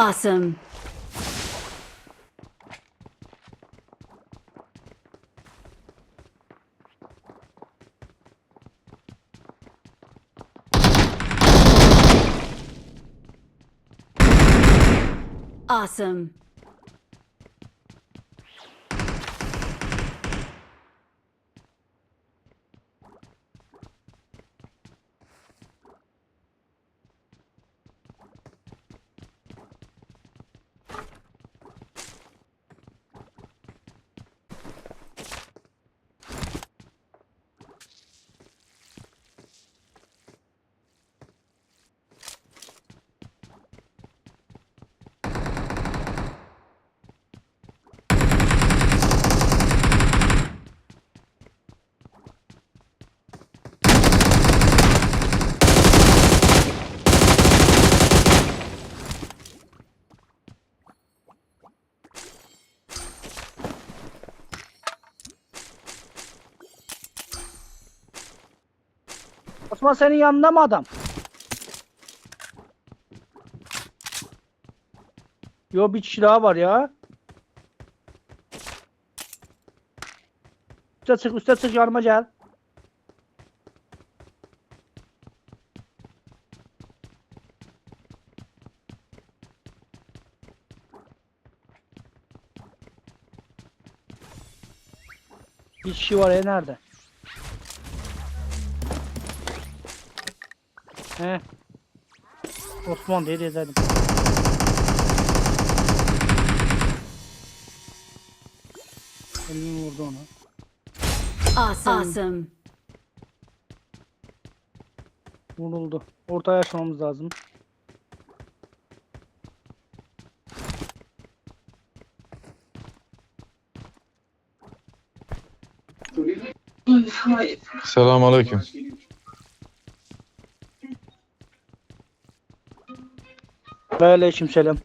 Awesome. Awesome. Osman senin yanında mı adam? Yo bir kişi daha var ya. Üste çık üste çık yanıma gel. Bir kişi var ya nerede? He. Osman dedi dedim. Elini vurdu. Awesome. Awesome. Vuruldu. Ortaya açmamız lazım. Selamünaleyküm. Aleyküm selam.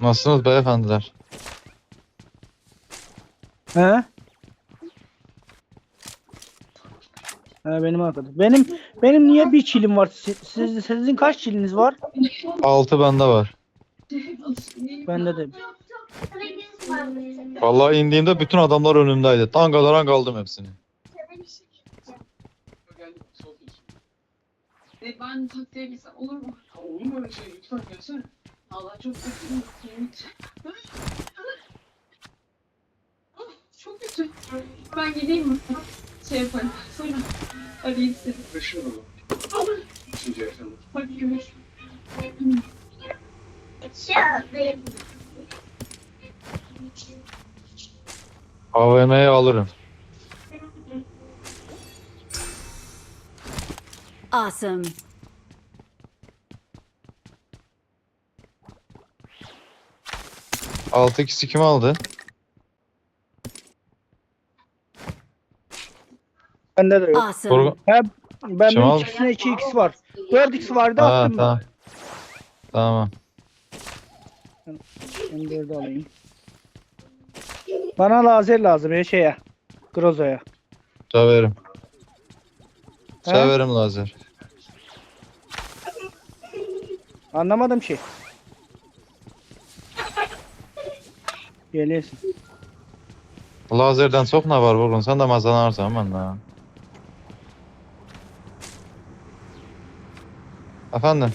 Nasılsınız beyefendiler? He? He benim arkadaşım. Benim benim niye bir çilim var? Si- Siz, sizin kaç çiliniz var? Altı bende var. Bende de. Vallahi indiğimde bütün adamlar önümdeydi. Tangalara kaldım hepsini. Ve ben takviye gitsem olur mu? olur mu öyle şey? Lütfen gelsene. Allah çok kötü. Ah, Çok kötü. Ben gideyim mi? Şey yaparım. Sonra arayayım seni. Hadi görüşürüz. AVM'yi alırım. Awesome. Altı kişi kim aldı? Bende de yok. Awesome. He, ben benim aldı? ikisine 2x var. 4x vardı Ha attım tamam. Tamam. ben. Ben 4'ü alayım. Bana lazer lazım ya şeye. Grozo'ya. Severim. Severim lazer. Anlamadım ki. Geliyorsun. Lazerden çok ne var oğlum? Sen de mazanarsan ben de. Efendim?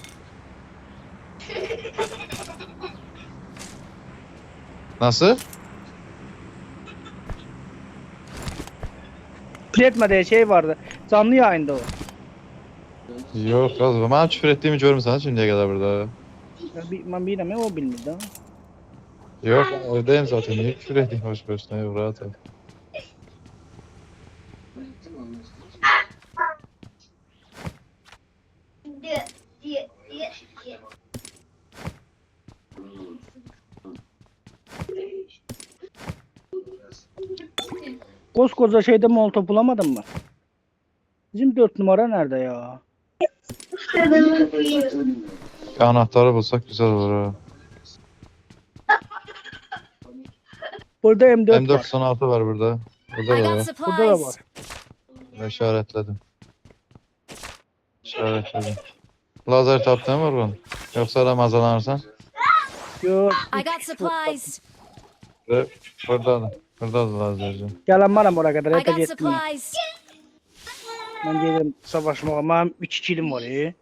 Nasıl? Etme diye şey vardı. Canlı yayında o. Yok kız. Ben küfür ettiğimi görmüşsün şimdiye kadar burada. Ya bir- Ben bilmem o bilmirdi ama. Yok oradayım zaten. Niye küfür edeyim hoş boşuna yok rahat ol. Koskoca şeyde molotof bulamadın mı? Bizim 4 numara nerede ya? Bir anahtarı bulsak güzel olur ha. Burada M4, M4 var. son altı var burada. Burada I da got var. Burada da var. supplies. Ben işaretledim. İşaretledim. Lazer taptığın var bunun. Yoksa da mazalanırsan. Yok. I got supplies. Ve burada da. Burada da lazerci. Gelen varam oraya kadar. I got supplies. Ben gelirim savaşmağa. Benim 3 kilim var ya.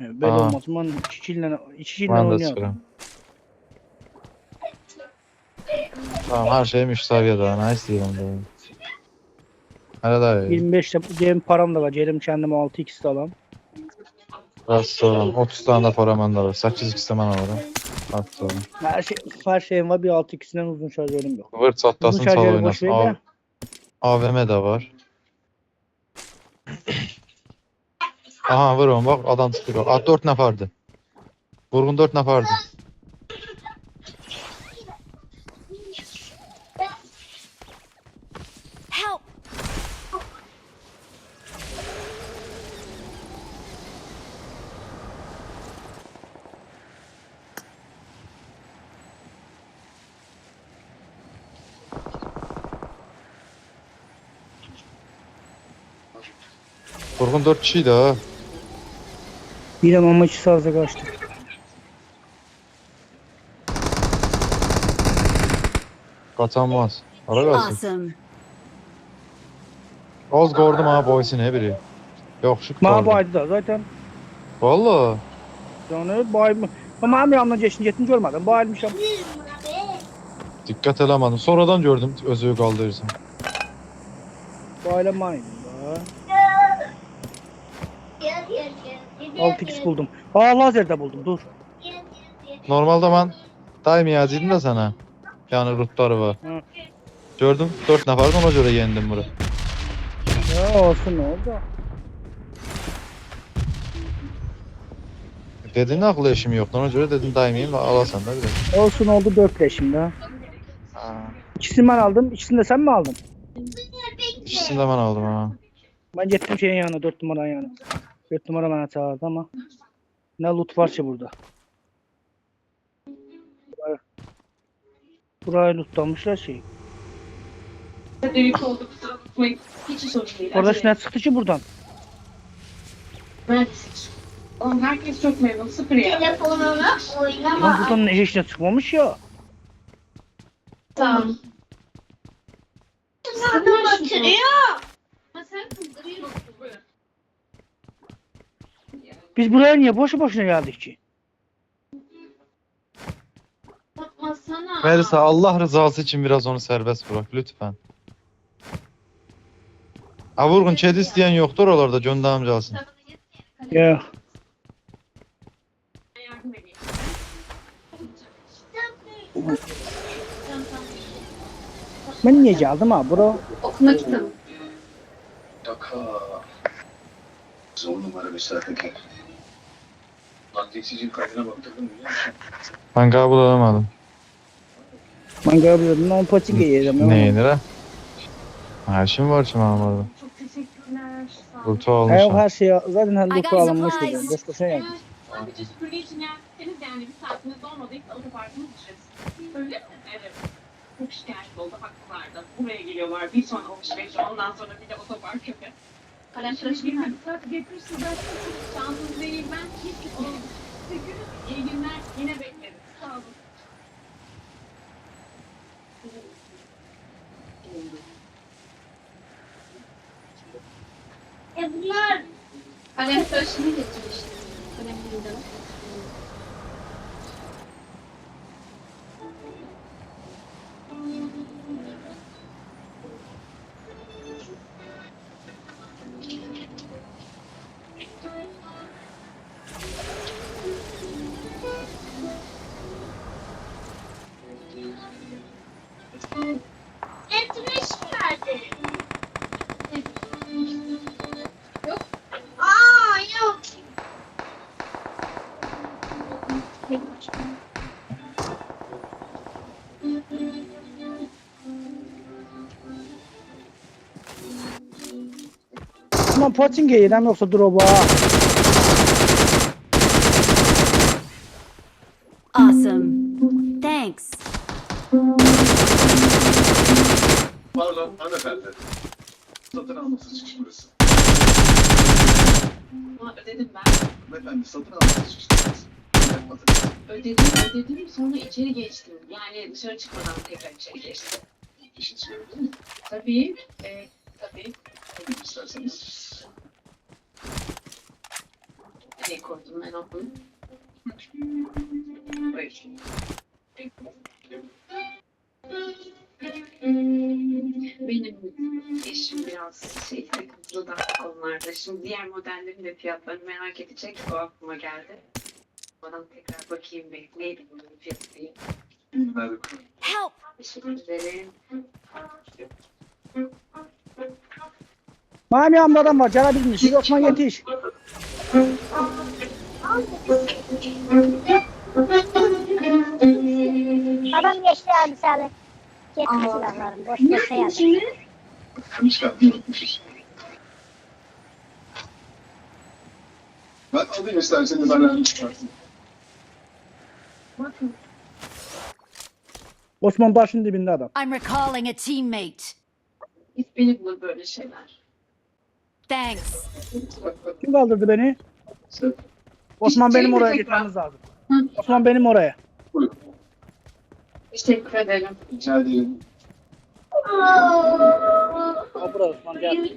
Böyle Aa. olmaz. Ben 3 kilimle 2 kilimle Ben de oynuyorum. sıkıram. Tamam her şey müştaviye daha. Ne istiyorum da. Hele daha iyi. 25 de cebim param da var. Cebim kendime 6 x de alam. Biraz sonra. 30 tane de param bende var. 8 x de bana var. At sonra. Her şey her şeyim var. Bir 6 x'den uzun şarjörüm yok. Vırt Uzun çal şarjörü boş oynasın. ver de. Av- AVM de var. Aha vuruyorum bak adam çıkıyor. Aa 4 neferdi. Vurgun 4 neferdi. Vurgun 4 kişiydi ha. Bir de mama içi sazda kaçtı. Kaçamaz. Ara kalsın. Awesome. Az gördüm ha boysu ne biri. Yok şu Ma gördüm. baydı da zaten. Valla. Yani bay mı? Ama hem yanımdan geçin geçin görmedim. Bayılmışım. Dikkat elemedim. Sonradan gördüm özüyü kaldırırsın. Baylamayın da. 6 x buldum. Aa lazer de buldum. Dur. Normalde ben daimiyacıydım da sana. Yani rutları var. Hı. Gördüm 4 neferdi ona göre yendim bunu. Ya olsun ne oldu? Dedin aklı eşim yoktu ona göre dedim daimiyim alasan da bir. Olsun oldu 4 leşim de. Ha. İkisini ben aldım. İkisini de sen mi aldın? İkisini de ben aldım ha. Ben gittim şeyin yanına 4 numaranın yanına. 4 numara bana çağırdı ama. Ne loot var ki burada. Burayı- Burayı lootlamışlar şey. Büyük oldu kusura bakmayın. Hiç sorun değil. Orada acele ne çıktı ki buradan? Oğlum herkes çok memnun. Sıfır ya. Telefonunu Lan oynama. buradan ne işine çıkmamış ya. Tamam. Sana batırıyor. Ama sen kızdırıyorsun. Biz buraya niye boşu boşuna geldik ki? Melisa Allah rızası için biraz onu serbest bırak lütfen. Ha vurgun kedi isteyen yoktur oralarda amcasın. Ya. Yardım edeyim. Ben niye geldim ha bro? Okuma kitabı. Daka. On numara mesafe. Adresicin kaydına baktırdın biliyor musun? Ben kabul alamadım. Ben gördüm lan paçinge yedim. Neyini ha? Ha işim var şimdi Ahmet'e. Çok teşekkürler. Sağ olun. Rutu Hayır almışım. her şey zaten her got alınmış dedi. Boş boşuna yani. Eğer sadece süpürge için gelseniz yani bir saatiniz olmadıysa otoparkını düşeriz. Öyle mi? Evet. Çok şikayet oldu haklılardı. Buraya geliyorlar bir sonra alışveriş ondan sonra bir de otopark köpü. Kalem tıraşı bir saat getirsin değil ben hiç. Teşekkür İyi günler yine bekleriz. Sağ olun. E bunlar Kalem tıraşını getirmiştim. Ama paçinge yedim yoksa droba. Awesome. Thanks. Pardon hanımefendi. Satın alması çıkış burası. Ama ödedim ben. Hanımefendi satın alması çıkış burası. Yapmadınız. Ödedim. Ödedim. Sonra içeri geçtim. Yani dışarı çıkmadan tekrar içeri geçtim. İşin söyledi mi? Tabii. E, tabii. İsterseniz. Nereye koydum ben onu? Buyur. Benim eşim biraz şey takıntılı da konularda. Şimdi diğer modellerin de fiyatlarını merak edecek. O aklıma geldi. Bana tekrar bakayım bir. Neydi bunun fiyatı diye. Help! Teşekkür ederim. Mami amda adam var. Cana bilmiş. Osman yetiş. Adam geçti abi sağlı. Boş kapıyı unutmuşuz. Ben alayım isterseniz bana çıkartın. Bakın. Osman başın dibinde adam. I'm recalling a teammate. Hiç beni bulur böyle şeyler. Thanks. Kim kaldırdı beni? Osman benim oraya gitmemiz lazım. Osman benim oraya. buyurun. Teşekkür ederim. Rica ederim. Al buraya Osman gel.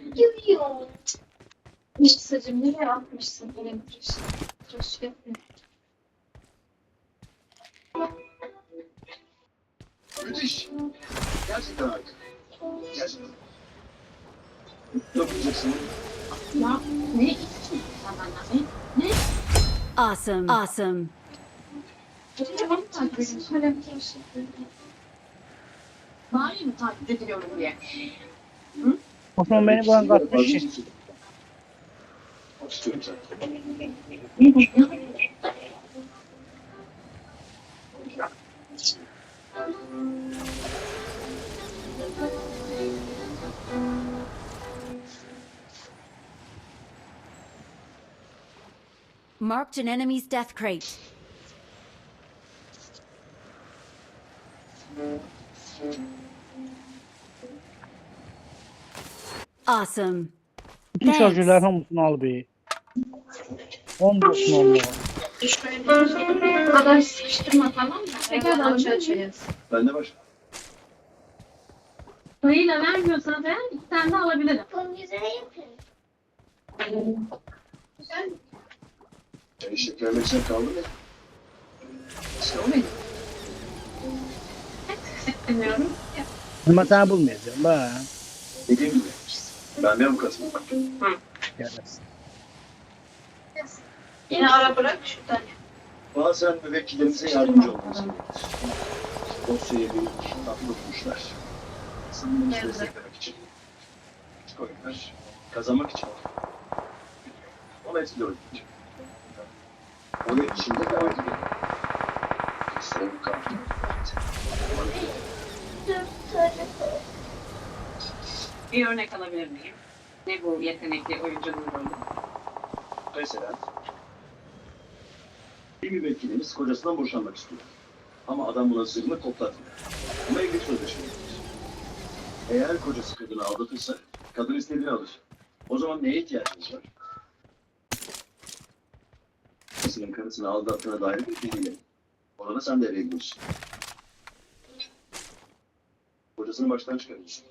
Saçım nereye atmışsın? Benim. Tıraş yapayım. Müthiş. Gerçekten harika. Gerçekten. Yapacaksın. Ya ne içtin sen benden? Ne? Ne? Awesome. Awesome. Mı takip. Bari mi takip ediliyorum diye? Osman beni bulan katmış. İstiyorum zaten. Marked an enemy's death crate. Awesome. Bütün şarjörler hamısını al. 10 Osman Allah. Bu kadar sıkıştırma tamam mı? Tekrar aç açacağız. Ben de başla. Parayla vermiyorsanız eğer iki tane de alabilirim. Bunun yüzüne yapın. Güzel. Şekerle sen kaldı mı? İşte o benim. Dinliyorum. Ama sana bulmayacağım. Bak. Dediğim gibi. Ben bir avukatım. Gelirsin. Yine ara bırak şu tane. Bazen müvekkillerimize yardımcı olmanız gerekir. Dosyaya bir tatlı bulmuşlar. Sanırım Evet. desteklemek için. Küçük oyunlar kazanmak için. Ona etkili için. Oyun içinde de oyun gibi. Sen bu kartı. Bir örnek alabilir miyim? Ne bu yetenekli oyuncunun rolü? Mesela bir müvekkilimiz kocasından boşanmak istiyor. Ama adam buna zırhını koklatmıyor. Ama evlilik sözleşme yapıyor. Eğer kocası kadını aldatırsa kadın istediğini alır. O zaman neye ihtiyacımız var? Kocasının karısını aldattığına dair bir bilgiyle. Orada sen devreye giriyorsun. Kocasını baştan çıkarıyorsun.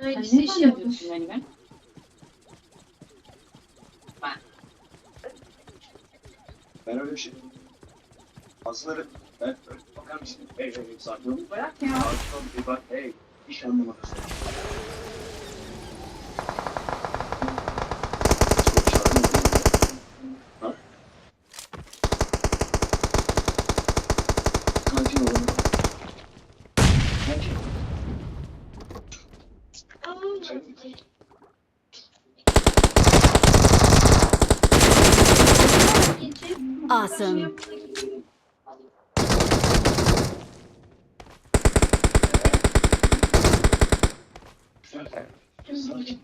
Sen ne iş yapıyorsun yani ben? Ben. Ben öyle bir şey. Aslında ben bakar mısın? Hey hey hey sakin ol. Bırak ya. Sakin ol bir bak hey. İş anlamak istiyorum. Ha? Sakin ol. Sakin. Sakin. Awesome. Sakin.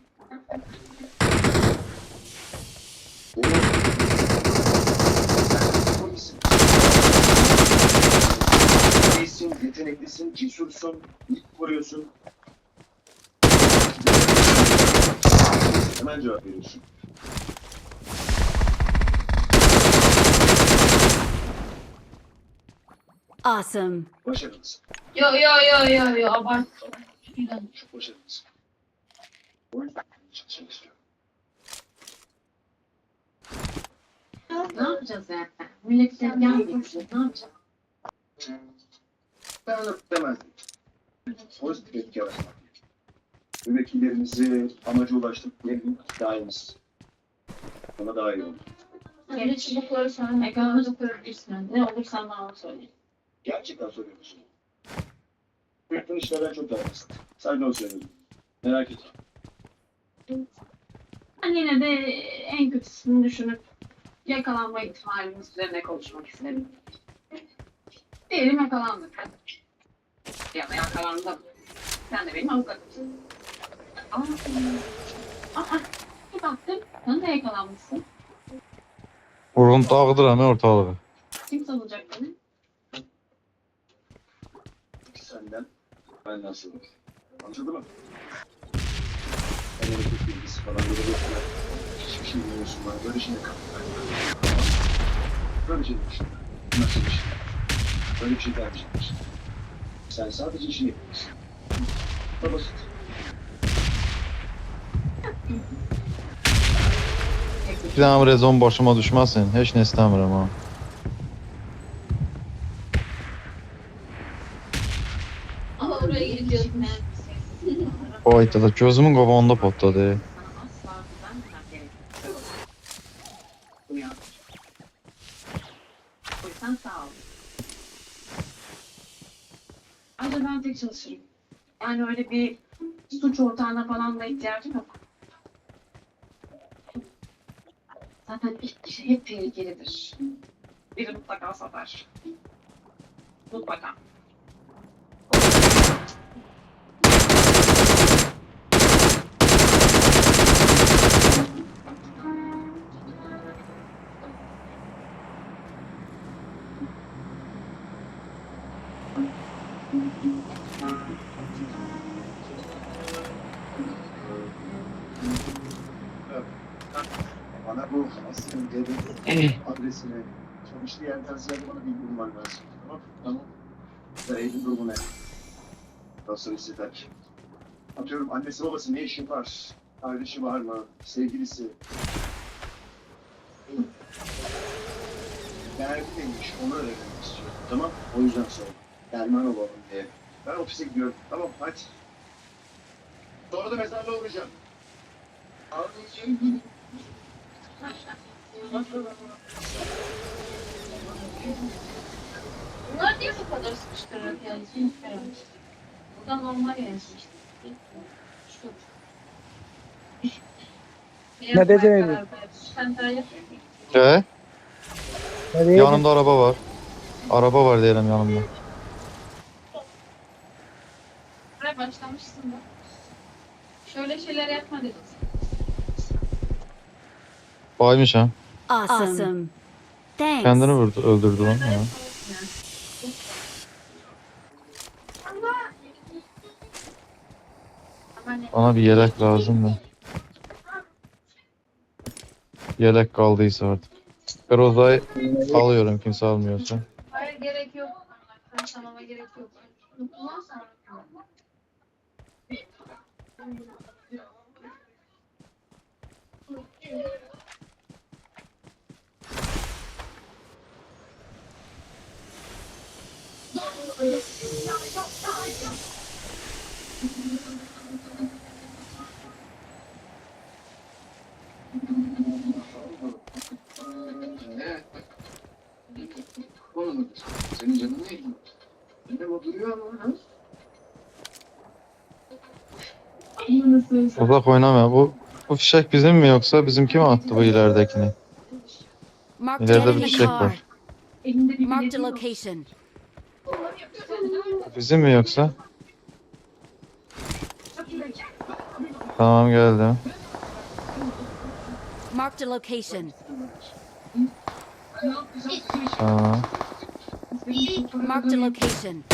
İyisin, yeteneklisin, cesursun, ilk koruyorsun. Hemen cevap veriyorsun. Awesome. Başarılısın. Yo yo yo yo yo abart. Çok başarılısın. O yüzden çalışmak istiyorum. Ne yapacağız yani? Millet mı yapacağız? Ne yapacağız? Ben öyle demezdim. Pozitif etki yaratmak. Ve vekillerimizi amaca ulaştırmak daimiz. Ona daha iyi olur. Öyle çubukları sen ekranımıza koyabilirsin. Ne olursa bana söyle. Gerçekten soruyor musun? Yaptığın işlerden çok daha basit. Sadece o söylüyorum. Merak etme. Ben yine de en kötüsünü düşünüp yakalanma ihtimalimiz üzerine konuşmak isterim. Diyelim yakalandık. Ya da yakalandım. Sen de benim avukatımsın. Aa, aa, bir baktım, sen de yakalanmışsın. Vurgun dağıdır hemen ortalığı. Kim savunacak beni? Senden, benden sonra. Anladın mı? Ben elektrik bilgisi falan böyle böyle hiçbir şey bilmiyorsun bana. Böyle şeyle kal. Böyle şey demiştim. Nasıl bir şey? Böyle bir şey gelmeyecekmiş. Sen sadece işini yapacaksın. Bu basit. Bir tane rezon başıma düşməsin. Heç nə istəmirəm ha. Ama oraya gidiyorsun yani. Oyda da gözümün qabağında potladı. Sana asla güvenmem gerekiyor. Uyan. O yüzden sağ ol. Ayrıca ben tek çalışırım. Yani öyle bir suç ortağına falan da ihtiyacım yok. Zaten ilk kişi hep tehlikelidir. Biri mutlaka satar. Mutlaka. Devlet adresini çalıştığı yerden ziyade bana bilgi bulman lazım. Tamam? Tamam. Ve evin durumu ne? Nasıl hisseder? Atıyorum annesi babası ne işi var? Kardeşi var mı? Sevgilisi? Derdi neymiş? Onu öğrenmek istiyorum. Tamam? O yüzden sordum. Derman olalım diye. Ben ofise gidiyorum. Tamam hadi. Sonra da mezarlığa uğrayacağım. Anlayacağım. Bunlar niye bu kadar sıkıştırır yani? Bilmiyorum. Burada normal yani. Şu. Ne diyeceğim? Sen daha yap. He? Nereye Yanımda araba var. Araba var deyirəm yanımda. Buraya başlamışsın da. Şöyle şeyler yapma dedim. Baymışam. Awesome. Thanks. Kendini vurdu, öldürdü lan. Ne? Bana bir yelek lazım da. Yelek kaldıysa artık. Groza'yı alıyorum kimse almıyorsa. Hayır gerek yok. Ben tamama gerek yok. Kullan sonra. Ne? Oğlum, senin canın ne ilgili? Benim o duruyor ama. ha? Uzak oynama. Bu bu fişek bizim mi yoksa bizimki mi attı bu ileridekini? Marked İleride bir fişek var. Marked a location. Bizim mi yoksa? Tamam geldim. Marked a location. Tamam. Marked a location.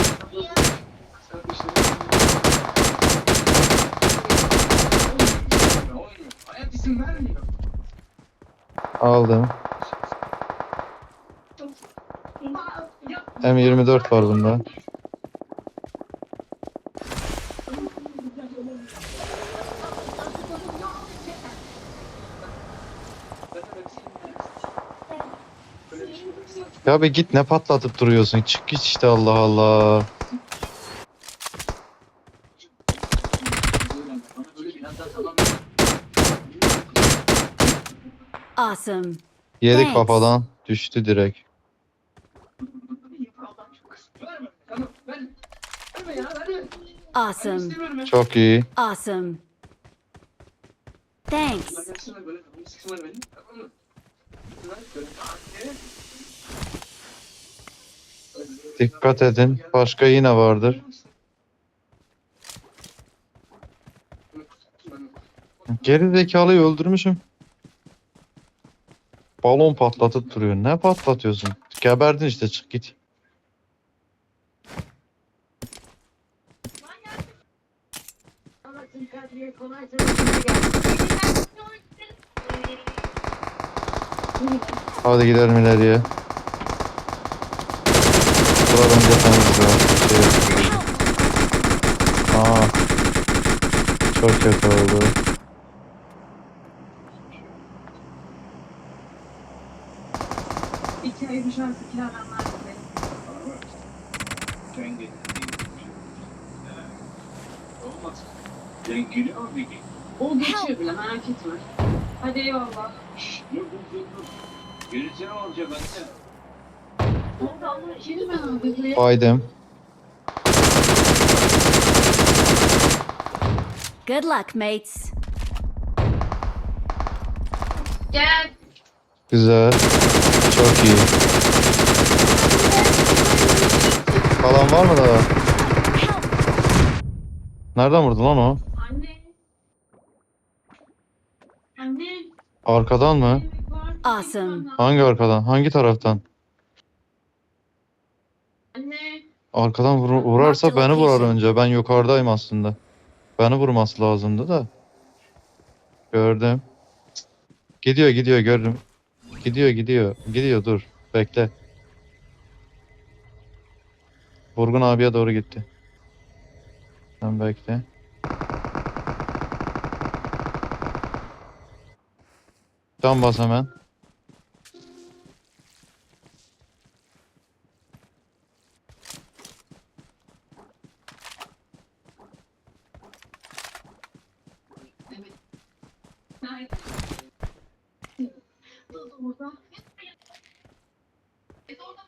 Aldım. M24 var bunda. Ya bir git ne patlatıp duruyorsun? Çık git işte Allah Allah. Awesome. Yedik Thanks. kafadan. Düştü direkt. Awesome. Çok iyi. Awesome. Thanks. Arkadaşlar böyle sıkıştılar beni. Tamam mı? Ver, böyle. Evet. Dikkat edin. Başka yine vardır. Geri zekalıyı öldürmüşüm. Balon patlatıp duruyor. Ne patlatıyorsun? Geberdin işte çık git. Hadi gidelim ileriye. Bura bence temiz ya. Şey. Aa. Çok kötü oldu. İki ay düşerse kiralanlar gibi. Sen gel. Olmaz. Mu peki? O geçiyor bile merak etme. Hadi eyvallah. Dur dur dur dur. Gelirse ne olacak anne? Orada Allah yeni ben abi. Baydım. Good luck, mates. Gel. Güzel. Çok iyi. Kalan var mı daha? Nereden vurdu lan o? Anne. Anne. Arkadan mı? Awesome. Hangi arkadan? Hangi taraftan? Anne. Arkadan vur- vurarsa beni vurar önce. Ben yukarıdayım aslında. Beni vurması lazımdı da. Gördüm. Gidiyor gidiyor gördüm. Gidiyor gidiyor. Gidiyor dur. Bekle. Vurgun abiye doğru gitti. Sen bekle. Can bas hemen. Nerede? Dur orada. E, orada.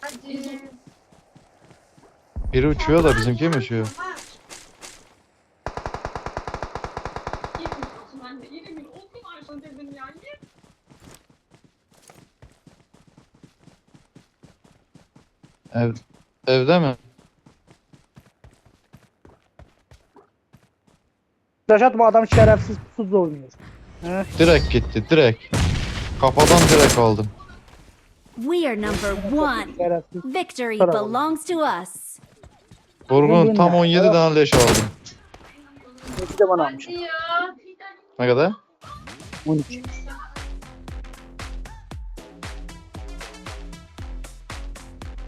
Hadi. Biri uçuyor da bizimki mi uçuyor? Ev, evde mi? Reşat bu adam şerefsiz pusuz oynuyor. He? Direkt gitti direkt. Kafadan direkt aldım. We are number one. Şerefsiz. Victory belongs to us. Vurgun tam 17 tane leş aldım. İki de bana almış. Ne kadar? 12.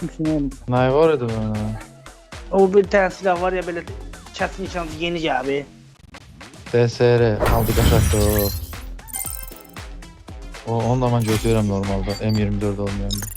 Kimsin yani? Ne var idi bana? O bir tane silah var ya böyle çatı nişancı yenice abi. DSR aldı kaçaktı o. O ondan ben götürürüm normalde. M24 olmayan.